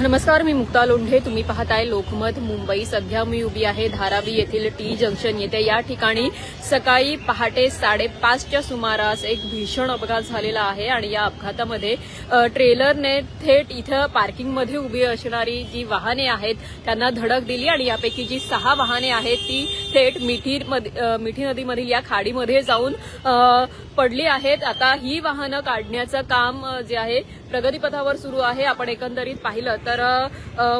नमस्कार मी मुक्ता लोंढे. तुम्ही पाहताय लोकमत मुंबई. सध्या मी उभी आहे धारावी येथील टी जंक्शन येथे. या ठिकाणी सकाळी पहाटे साडेपाचच्या सुमारास एक भीषण अपघात झालेला आहे आणि या अपघातामध्ये ट्रेलरने थेट इथं पार्किंगमध्ये उभी असणारी जी वाहने आहेत त्यांना धडक दिली आणि यापैकी जी सहा वाहने आहेत ती थेट मिठी मिठी नदीमधील या खाडीमध्ये जाऊन पडली आहेत. आता ही वाहनं काढण्याचं काम जे आहे प्रगतीपथावर सुरू आहे. आपण एकंदरीत पाहिलं तर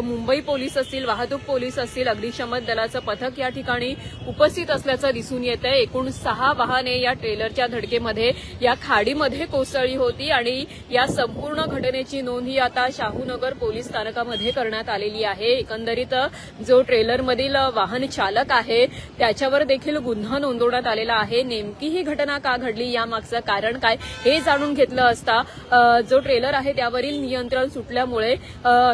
मुंबई पोलीस असतील वाहतूक पोलीस असतील अग्निशमन दलाचं पथक या ठिकाणी उपस्थित असल्याचं दिसून येत आहे एकूण सहा वाहने या ट्रेलरच्या धडकेमध्ये या खाडीमध्ये कोसळली होती आणि या संपूर्ण घटनेची नोंद ही आता शाहूनगर पोलीस स्थानकामध्ये करण्यात आलेली आहे. एकंदरीत जो ट्रेलरमधील वाहन चालक आहे त्याच्यावर देखील गुन्हा नोंदवण्यात आलेला आहे. नेमकी ही घटना का घडली यामागचं कारण काय हे जाणून घेतलं असता जो ट्रेलर आहे त्यावरील नियंत्रण सुटल्यामुळे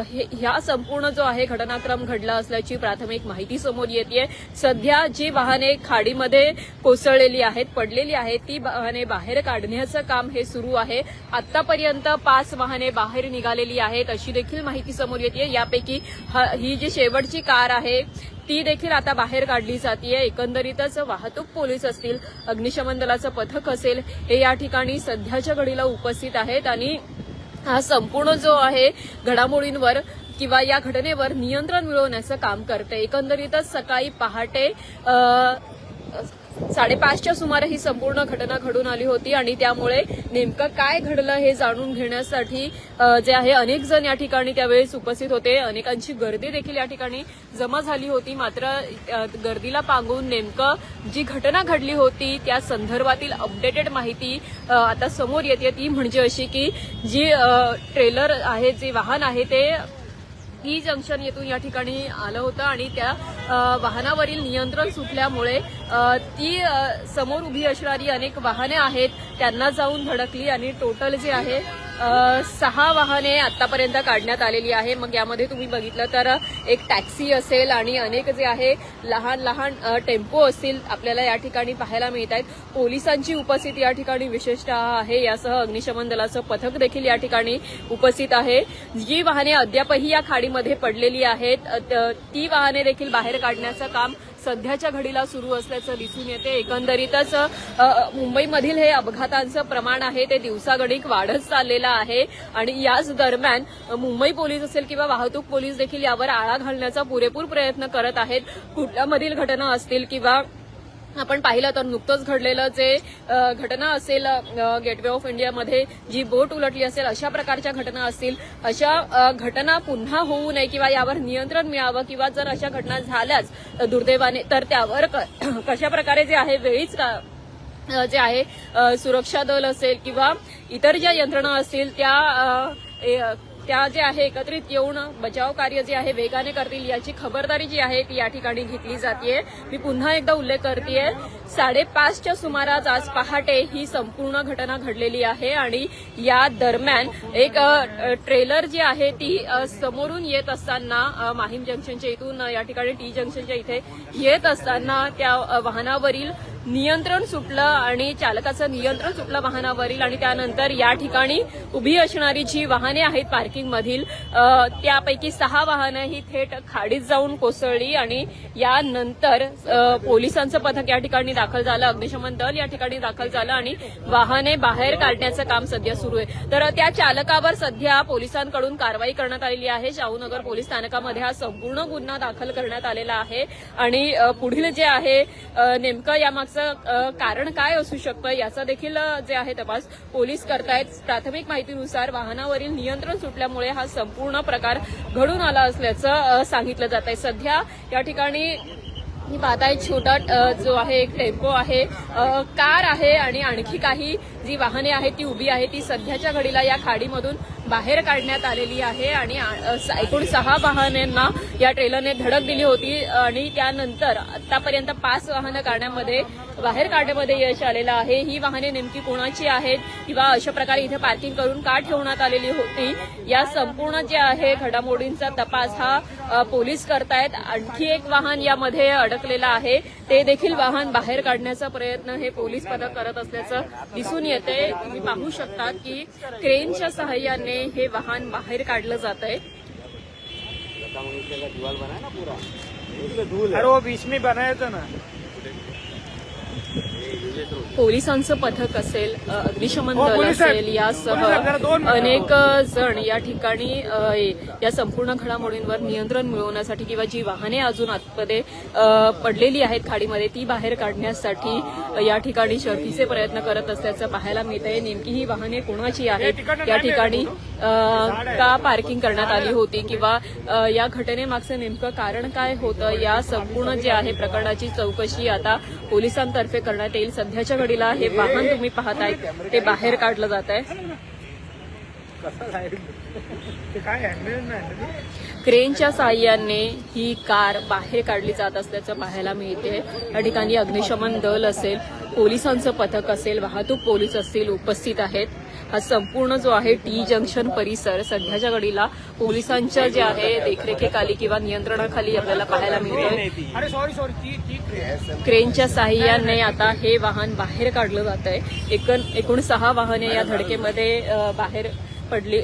हे- ह्या संपूर्ण जो आहे घटनाक्रम घडला असल्याची प्राथमिक माहिती समोर येते सध्या जी वाहने खाडीमध्ये कोसळलेली आहेत पडलेली आहेत ती वाहने बाहेर काढण्याचं काम हे सुरू आहे. आतापर्यंत पाच वाहने बाहेर निघालेली आहेत अशी देखील माहिती समोर येते यापैकी ही जी शेवटची कार आहे ती देखील आता बाहेर काढली जाते एकंदरीतच वाहतूक पोलीस असतील अग्निशमन दलाचं पथक असेल हे या ठिकाणी सध्याच्या घडीला उपस्थित आहेत आणि हा संपूर्ण जो आहे घडामोडींवर किंवा या घटनेवर नियंत्रण मिळवण्याचं काम करते. एकंदरीतच सकाळी पहाटे साडेपाचच्या सुमारे ही संपूर्ण घटना घडून आली होती आणि त्यामुळे नेमकं काय घडलं हे जाणून घेण्यासाठी जे आहे अनेक जण या ठिकाणी त्यावेळेस उपस्थित होते. अनेकांची गर्दी देखील या ठिकाणी जमा झाली होती. मात्र गर्दीला पांगून नेमकं जी घटना घडली होती त्या संदर्भातील अपडेटेड माहिती आता समोर येते. ती म्हणजे अशी की जी ट्रेलर आहे जे वाहन आहे ते ई जंक्शन येथून या ठिकाणी आलं होतं आणि त्या वाहनावरील नियंत्रण सुटल्यामुळे ती समोर उभी असणारी अनेक वाहने आहेत त्यांना जाऊन धडकली आणि टोटल जे आहे सहा वाहने आतापर्यंत काढण्यात आलेली आहे. मग यामध्ये तुम्ही बघितलं तर एक टॅक्सी असेल आणि अनेक जे आहे लहान लहान टेम्पो असतील आपल्याला या ठिकाणी पाहायला मिळत आहेत. पोलिसांची उपस्थिती या ठिकाणी विशेषतः आहे. यासह अग्निशमन दलाचं पथक देखील या ठिकाणी उपस्थित आहे. जी वाहने अद्यापही या खाडीमध्ये पडलेली आहेत त- ती वाहने देखील बाहेर काढण्याचं काम सध्याच्या घडीला सुरू असल्याचं दिसून येते. एकंदरीतच मुंबईमधील हे अपघातांचं प्रमाण आहे ते दिवसागणिक वाढत चाललेलं आहे. आणि याच दरम्यान मुंबई पोलीस असेल किंवा वाहतूक पोलीस देखील यावर आळा घालण्याचा पुरेपूर प्रयत्न करत आहेत. कुठल्यामधील घटना असतील किंवा आपण पाहिलं तर नुकतंच घडलेलं जे घटना असेल गेटवे ऑफ इंडियामध्ये जी बोट उलटली असेल अशा प्रकारच्या घटना असतील. अशा घटना पुन्हा होऊ नये किंवा यावर नियंत्रण मिळावं किंवा जर अशा घटना झाल्याच दुर्दैवाने तर त्यावर क- कशा प्रकारे जे आहे वेळीच जे आहे सुरक्षा दल असेल किंवा इतर ज्या यंत्रणा असतील त्या ए- त्या जे आहे एकत्रित येऊन बचाव कार्य जे आहे वेगाने करतील याची खबरदारी जी आहे ती या ठिकाणी घेतली जाते मी पुन्हा एकदा उल्लेख करते साडेपाचच्या सुमारास आज पहाटे ही संपूर्ण घटना घडलेली आहे आणि या दरम्यान एक ट्रेलर जी आहे ती समोरून येत असताना माहीम जंक्शनच्या इथून या ठिकाणी टी जंक्शनच्या इथे येत असताना त्या वाहनावरील नियंत्रण सुटलं आणि चालकाचं नियंत्रण सुटलं वाहनावरील आणि त्यानंतर या ठिकाणी उभी असणारी जी वाहने आहेत पार्किंगमधील त्यापैकी सहा वाहनं ही थेट खाडीत जाऊन कोसळली आणि यानंतर पोलिसांचं पथक या ठिकाणी दाखल झालं अग्निशमन दल या ठिकाणी दाखल झालं आणि वाहने बाहेर काढण्याचं काम सध्या सुरू आहे. तर त्या चालकावर सध्या पोलिसांकडून कारवाई करण्यात आलेली आहे. शाहूनगर पोलीस स्थानकामध्ये हा संपूर्ण गुन्हा दाखल करण्यात आलेला आहे आणि पुढील जे आहे नेमकं यामागचं याचं कारण काय असू शकतं याचा देखील जे आहे तपास पोलीस करतायत. प्राथमिक माहितीनुसार वाहनावरील नियंत्रण सुटल्यामुळे हा संपूर्ण प्रकार घडून आला असल्याचं सांगितलं जात आहे सध्या या ठिकाणी ही पाहताय छोटा जो आहे एक टेम्पो आहे. कार आहे आणि आणखी काही जी वाहने आहेत ती उभी आहे ती सध्याच्या घडीला या खाडीमधून बाहेर काढण्यात आलेली आहे आणि एकूण सहा वाहनांना या ट्रेलरने धडक दिली होती आणि त्यानंतर आतापर्यंत पाच वाहनं काढण्यामध्ये बाहेर काढण्यामध्ये यश आलेलं आहे. ही वाहने नेमकी कोणाची आहेत किंवा अशा प्रकारे इथे पार्किंग करून का ठेवण्यात आलेली होती या संपूर्ण जे आहे घडामोडींचा तपास हा पोलीस करतायत. आणखी एक वाहन यामध्ये अडकलेलं आहे. ते देखील वाहन बाहेर काढण्याचा प्रयत्न हे पोलीस पथक करत असल्याचं दिसून येते. तुम्ही पाहू शकता की क्रेनच्या सहाय्याने हे वाहन बाहेर काढलं जात आहे बीच में बनाया था ना. पोलिसांचं पथक असेल अग्निशमन हो, दल. असेल यासह. अनेक जण या ठिकाणी या संपूर्ण घडामोडींवर नियंत्रण मिळवण्यासाठी किंवा जी वाहने अजून आतमध्ये पडलेली आहेत खाडीमध्ये ती बाहेर काढण्यासाठी या ठिकाणी शर्थीचे प्रयत्न करत असल्याचं पाहायला मिळत आहे नेमकी ही वाहने कोणाची आहेत या ठिकाणी का पार्किंग करण्यात आली होती किंवा या घटनेमागचं नेमकं कारण काय होतं? या संपूर्ण जे आहे प्रकरणाची चौकशी आता पोलिसांतर्फे करण्यात येईल. सध्याच्या घडीला हे वाहन तुम्ही पाहताय ते बाहेर काढलं जात आहे? क्रेनच्या साहाय्याने ही कार बाहेर काढली जात असल्याचं पाहायला मिळते. या ठिकाणी अग्निशमन दल असेल पोलिसांचं पथक असेल वाहतूक पोलीस असतील उपस्थित आहेत. हा संपूर्ण जो आहे टी जंक्शन परिसर सध्याच्या घडीला पोलिसांच्या जे आहे देखरेखीखाली किंवा नियंत्रणाखाली आपल्याला पाहायला मिळतोय. क्रेनच्या साहाय्याने आता हे वाहन बाहेर काढलं जात आहे. एकूण एकूण सहा वाहने या धडकेमध्ये बाहेर पडली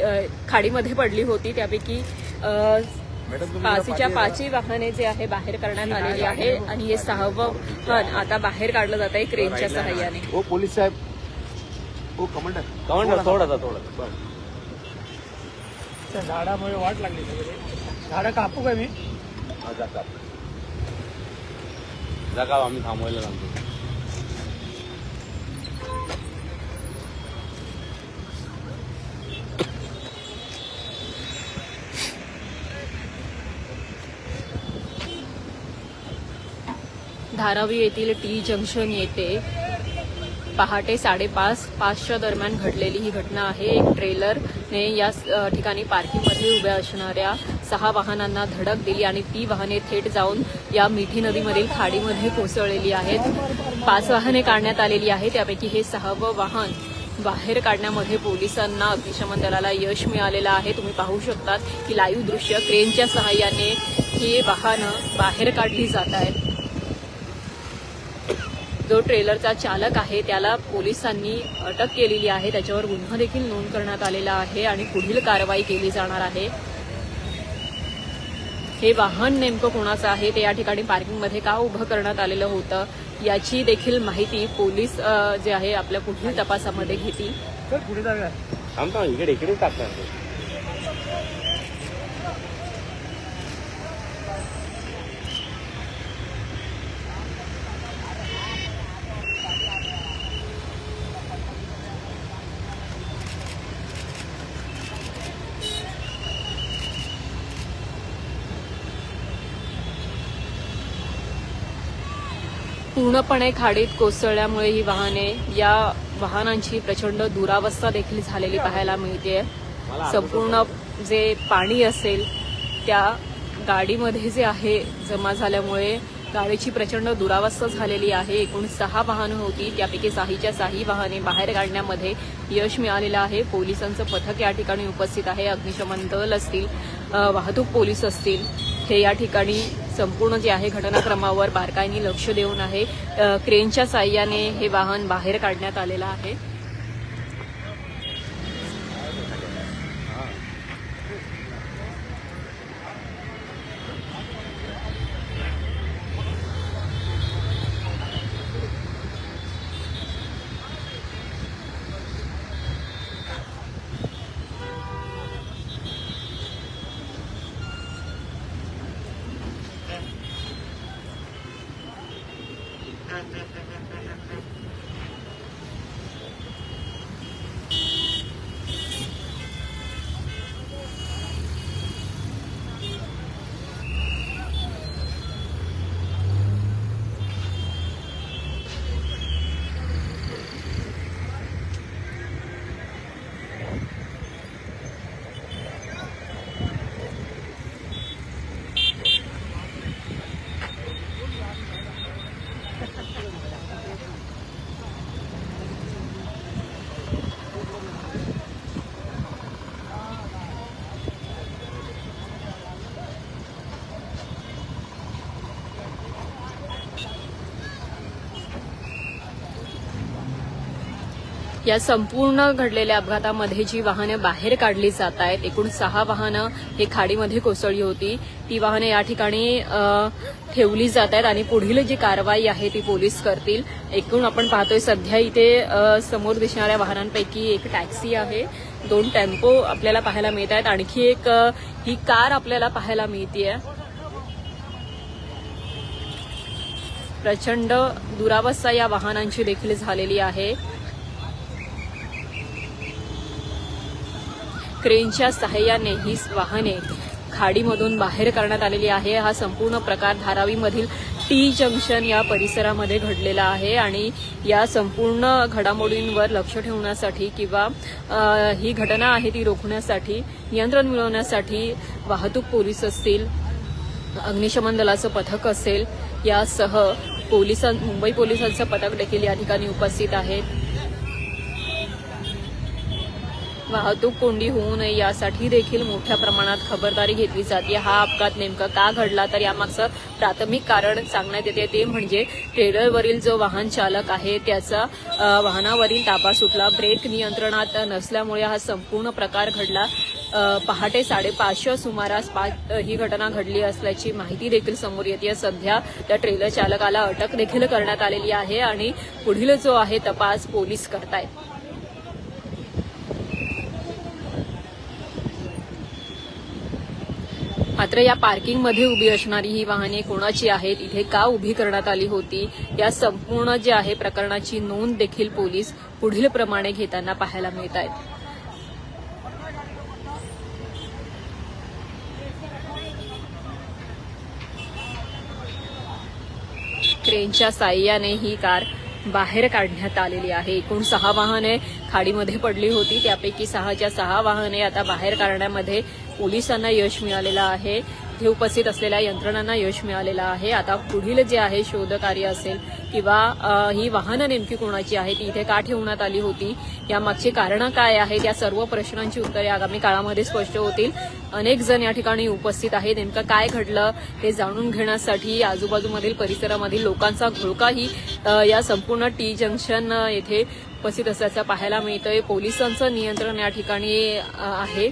खाडीमध्ये पडली होती. त्यापैकी पाचीच्या पाचही वाहने जे आहे बाहेर करण्यात आलेली आहे. आणि हे सहावं वाहन आता बाहेर काढलं जात आहे क्रेनच्या सहाय्याने वो पोलीस साहेब कमांडर कमांडर थोड़ा सा थोड़ा. सा त्या झाडामुळे वाट लागली सगळे झाडं कापू का मी? हा, जा का जागा आम्ही थांबवायला लागतो धारावी येथील टी जंक्शन येथे पहाटे साडेपाच पाचच्या दरम्यान घडलेली ही घटना आहे. एक ट्रेलरने या ठिकाणी पार्किंगमध्ये उभ्या असणाऱ्या सहा वाहनांना धडक दिली आणि ती वाहने थेट जाऊन या मिठी नदीमधील खाडीमध्ये कोसळलेली आहेत. पाच वाहने काढण्यात आलेली आहेत. त्यापैकी हे सहावं वाहन बाहेर काढण्यामध्ये पोलिसांना अग्निशमन दलाला यश मिळालेलं आहे. तुम्ही पाहू शकतात की लाईव्ह दृश्य क्रेनच्या सहाय्याने ही वाहनं बाहेर काढली जात आहेत. जो ट्रेलरचा चालक आहे त्याला पोलिसांनी अटक केलेली आहे. त्याच्यावर गुन्हा देखील नोंद करण्यात आलेला आहे आणि पुढील कारवाई केली जाणार आहे. हे वाहन नेमकं कोणाचं आहे ते या ठिकाणी पार्किंगमध्ये का उभं करण्यात आलेलं होतं याची देखील माहिती पोलीस जे आहे आपल्या पुढील तपासामध्ये घेतील. पूर्णपणे खाडीत कोसळल्यामुळे ही वाहने या वाहनांची प्रचंड दुरावस्था देखील झालेली पाहायला मिळते संपूर्ण जे पाणी असेल त्या गाडीमध्ये जे आहे जमा झाल्यामुळे गाडीची प्रचंड दुरावस्था झालेली आहे. एकूण सहा वाहनं होती त्यापैकी साहीच्या साही वाहने बाहेर काढण्यामध्ये यश मिळालेलं आहे. पोलिसांचं पथक या ठिकाणी उपस्थित आहे. अग्निशमन दल असतील वाहतूक पोलीस असतील हे या ठिकाणी संपूर्ण जे आहे घटनाक्रमावर बारकाईने लक्ष देऊन आहे. क्रेनच्या साह्याने हे वाहन बाहेर काढण्यात आलेलं आहे. Evet, evet, evet. या संपूर्ण घडलेल्या अपघातामध्ये जी वाहने बाहेर काढली जात आहेत एकूण सहा वाहनं हे खाडीमध्ये कोसळली होती. ती वाहने या ठिकाणी ठेवली जात आहेत आणि पुढील जी कारवाई आहे ती पोलीस करतील. एकूण आपण पाहतोय सध्या इथे समोर दिसणाऱ्या वाहनांपैकी एक टॅक्सी आहे. दोन टेम्पो आपल्याला पाहायला मिळत आहेत. आणखी एक ही कार आपल्याला पाहायला मिळतीये. प्रचंड दुरावस्था या वाहनांची देखील झालेली आहे. क्रेनच्या सहाय्याने ही वाहने खाडीमधून बाहेर करण्यात आलेली आहे. हा संपूर्ण प्रकार धारावीमधील टी जंक्शन या परिसरामध्ये घडलेला आहे आणि या संपूर्ण घडामोडींवर लक्ष ठेवण्यासाठी किंवा ही घटना आहे ती रोखण्यासाठी नियंत्रण मिळवण्यासाठी वाहतूक पोलीस असतील अग्निशमन दलाचं पथक असेल यासह पोलिसां मुंबई पोलिसांचं पथक देखील या ठिकाणी उपस्थित आहेत वाहतूक कोंडी होऊ नये यासाठी देखील मोठ्या प्रमाणात खबरदारी घेतली जाते. हा अपघात नेमका का घडला तर यामागचं प्राथमिक कारण सांगण्यात येते. ते म्हणजे ट्रेलरवरील जो वाहन चालक आहे त्याचा वाहनावरील ताबा सुटला. ब्रेक नियंत्रणात नसल्यामुळे हा संपूर्ण प्रकार घडला. पहाटे साडेपाचशे सुमारास पाच ही घटना घडली असल्याची माहिती देखील समोर येते. सध्या त्या ट्रेलर चालकाला अटक देखील करण्यात आलेली आहे आणि पुढील जो आहे तपास पोलीस करतायत. मात्र या पार्किंगमध्ये उभी असणारी ही वाहने कोणाची आहेत इथे का उभी करण्यात आली होती या संपूर्ण जे आहे प्रकरणाची नोंद देखील पोलीस पुढील प्रमाणे घेताना पाहायला मिळत आहेत. क्रेनच्या साह्याने ही कार बाहेर काढण्यात आलेली आहे. एकूण सहा वाहने खाडीमध्ये पडली होती. त्यापैकी सहाच्या सहा वाहने आता बाहेर काढण्यामध्ये पोलिसांना यश मिळालेलं आहे. इथे उपस्थित असलेल्या यंत्रणांना यश मिळालेलं आहे. आता पुढील जे आहे शोधकार्य असेल किंवा ही वाहनं नेमकी कोणाची आहेत ती इथे का ठेवण्यात आली होती यामागची कारणं काय आहेत या सर्व प्रश्नांची उत्तरे आगामी काळामध्ये स्पष्ट होतील. अनेक जण या ठिकाणी उपस्थित आहेत. नेमकं काय घडलं हे जाणून घेण्यासाठी आजूबाजूमधील परिसरामधील लोकांचा घोळकाही या संपूर्ण टी जंक्शन येथे उपस्थित असल्याचं पाहायला मिळतंय. पोलिसांचं नियंत्रण या ठिकाणी आहे.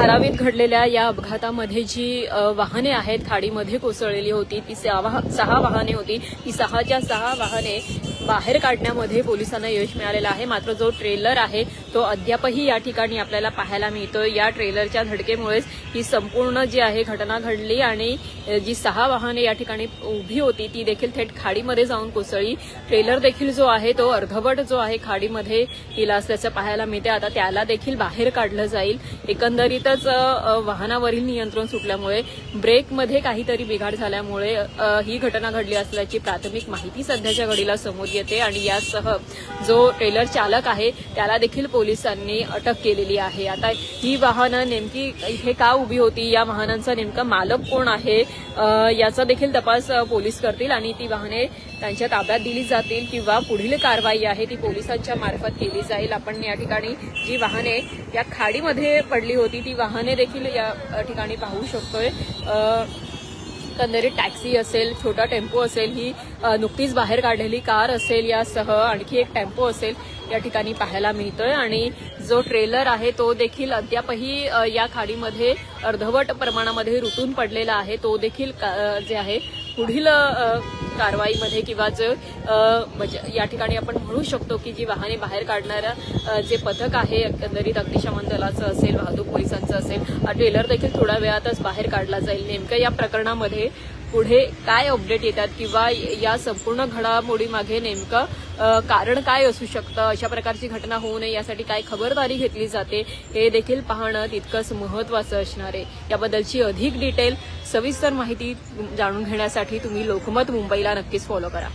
धारावीत घडलेल्या या अपघातामध्ये जी वाहने आहेत खाडीमध्ये कोसळलेली होती ती सहा सहा वाहने होती. ती सहाच्या सहा वाहने बाहेर काढण्यामध्ये पोलिसांना यश मिळालेलं आहे. मात्र जो ट्रेलर आहे तो अद्यापही या ठिकाणी आपल्याला पाहायला मिळतो या ट्रेलरच्या धडकेमुळेच ही संपूर्ण जी आहे घटना घडली आणि जी सहा वाहने या ठिकाणी उभी होती ती देखील थेट खाडीमध्ये जाऊन कोसळली. ट्रेलर देखील जो आहे तो अर्धवट जो आहे खाडीमध्ये गेला असल्याचं पाहायला मिळते. आता त्याला देखील बाहेर काढलं जाईल. एकंदरीतच वाहनावरील नियंत्रण सुटल्यामुळे ब्रेकमध्ये काहीतरी बिघाड झाल्यामुळे ही घटना घडली असल्याची प्राथमिक माहिती सध्याच्या घडीला समोर येते आणि यासह जो ट्रेलर चालक आहे त्याला देखील पोलिसांनी अटक केलेली आहे. आता ही वाहनं नेमकी इथे का उभी होती? या वाहनांचा नेमका मालक कोण आहे? याचा देखील तपास पोलीस करतील आणि ती वाहने त्यांच्या ताब्यात दिली जातील किंवा पुढील कारवाई आहे ती पोलिसांच्या मार्फत केली जाईल. आपण या ठिकाणी जी वाहने या खाडीमध्ये पडली होती ती वाहने देखील या ठिकाणी पाहू शकतोय. एकंदरीत टॅक्सी असेल छोटा टेम्पो असेल ही नुकतीच बाहेर काढलेली कार असेल यासह आणखी एक टेम्पो असेल या ठिकाणी पाहायला मिळतोय. आणि जो ट्रेलर आहे तो देखील अद्यापही या खाडीमध्ये अर्धवट प्रमाणामध्ये रुतून पडलेला आहे. तो देखील का- जे आहे पुढील कारवाईमध्ये किंवा जे म्हणजे या ठिकाणी आपण म्हणू शकतो की जी वाहने बाहेर काढणारं जे पथक आहे एकंदरीत अग्निशमन दलाचं असेल वाहतूक पोलिसांचं असेल ट्रेलर देखील थोड्या वेळातच बाहेर काढला जाईल. नेमकं या प्रकरणामध्ये पुढे काय अपडेट येतात किंवा या संपूर्ण घडामोडीमागे नेमकं कारण काय असू शकतं? अशा प्रकारची घटना होऊ नये यासाठी काय खबरदारी घेतली जाते हे देखील पाहणं तितकंच महत्वाचं असणार आहे. याबद्दलची अधिक डिटेल सविस्तर माहिती जाणून घेण्यासाठी तुम्ही लोकमत मुंबईला नक्कीच फॉलो करा.